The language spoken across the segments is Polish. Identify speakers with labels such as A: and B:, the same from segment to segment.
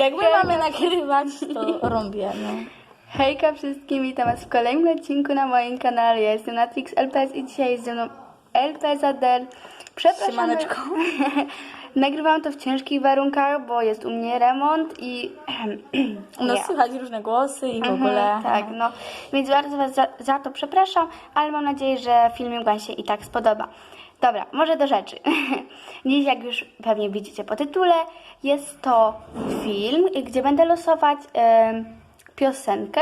A: Jak my mamy nagrywać, to rąbię, no.
B: Hejka wszystkim, witam was w kolejnym odcinku na moim kanale. Ja jestem Natrix LPS i dzisiaj jest ze mną LPS Adel. Przepraszam.
A: Siemaneczko.
B: Nagrywam to w ciężkich warunkach, bo jest u mnie remont i...
A: No
B: Nie.
A: słychać różne głosy i w
B: Mhm,
A: ogóle.
B: Tak, no. Więc bardzo was za, za to przepraszam, ale mam nadzieję, że filmik wam się i tak spodoba. Dobra, może do rzeczy. Dziś, jak już pewnie widzicie po tytule, jest to film, gdzie będę losować piosenkę,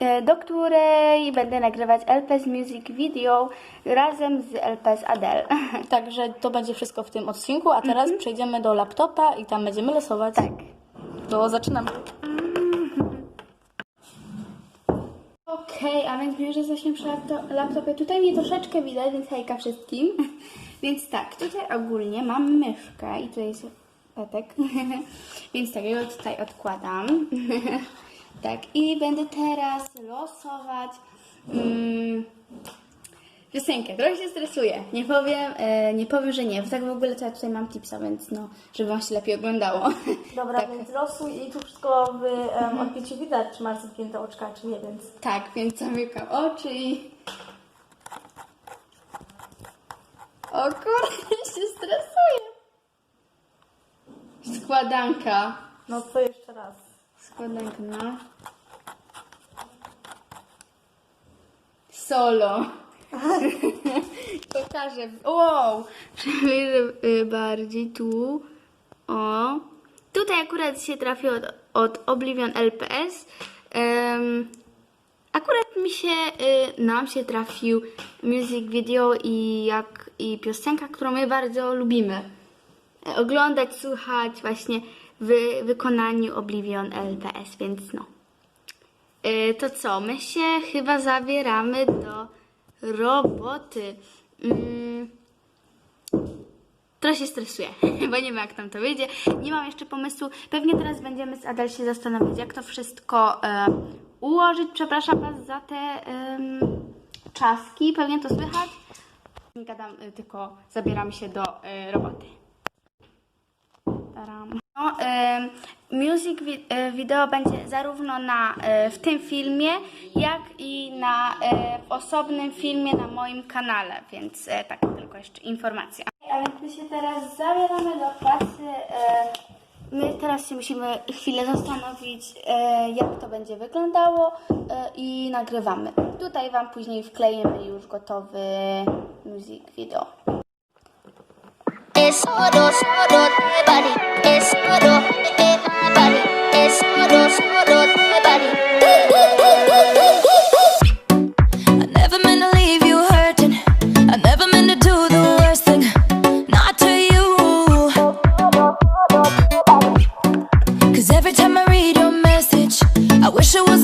B: e, do której będę nagrywać LPS Music Video razem z LPS Adele.
A: Także to będzie wszystko w tym odcinku, a teraz przejdziemy do laptopa i tam będziemy losować.
B: Tak.
A: To zaczynamy.
B: Okej, a więc my już jesteśmy przy lapto- laptopie. Tutaj mnie troszeczkę widać, więc hejka wszystkim. Więc tak, tutaj ogólnie mam myszkę i tutaj jest petek. więc tak, ja tutaj odkładam. tak, i będę teraz losować mm, piosenkę. Trochę się stresuję. Nie powiem, e, nie powiem, że nie. Tak w ogóle to ja tutaj mam tipsa, więc no, żeby wam się lepiej oglądało.
A: Dobra,
B: tak.
A: więc losuj i tu wszystko w um, odbiciu widać, czy masz zamknięte oczka, czy nie, więc...
B: Tak, więc zamykam oczy i... O kurde, się stresuję. Składanka.
A: No co jeszcze raz?
B: Składanka, no. Solo. Pokażę. Wow! Y, bardziej tu. O. Tutaj akurat się trafił od, od Oblivion LPS. Em, akurat mi się, y, nam się trafił music video i, jak, i piosenka, którą my bardzo lubimy e, oglądać, słuchać właśnie w wykonaniu Oblivion LPS, więc no. E, To co, my się chyba zabieramy do roboty. Mm. Trochę się stresuję, bo nie wiem jak tam to wyjdzie. Nie mam jeszcze pomysłu. Pewnie teraz będziemy z Adel się zastanowić, jak to wszystko e, ułożyć. Przepraszam Was za te em, czaski, pewnie to słychać. Nie gadam, y, tylko zabieram się do e, roboty. Taram. No, music e, video będzie zarówno na, e, w tym filmie, jak i na e, w osobnym filmie na moim kanale, więc e, tak tylko jeszcze informacja. A więc my się teraz zabieramy do. E, my teraz się musimy chwilę zastanowić, jak to będzie wyglądało i nagrywamy. Tutaj Wam później wklejemy już gotowy music video.
C: Solo, solo
D: Cause every time I read your message, I wish it wasn't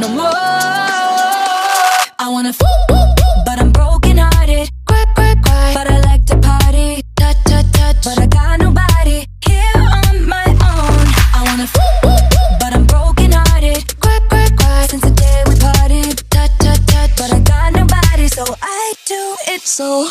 D: no more. I wanna f, but I'm broken hearted. Cry, cry, cry. But I like to party. Touch, touch, touch. But I got nobody here on my own. I wanna f, but I'm broken hearted. Cry, cry, cry. Since the day we parted. Touch, touch, touch. But I got nobody, so I do it so.